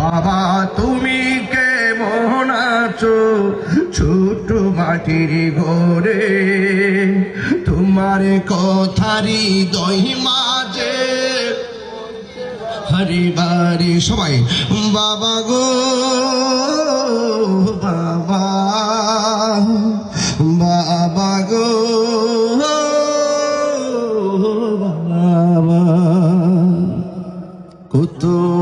বাবা, তুমি কে আছো? ছোট মাটির ঘরে। তোমার কথারি দই মাঝে। হরি বারে, সবাই, বাবা গো, বাবা বাবা গো, বাবা। কত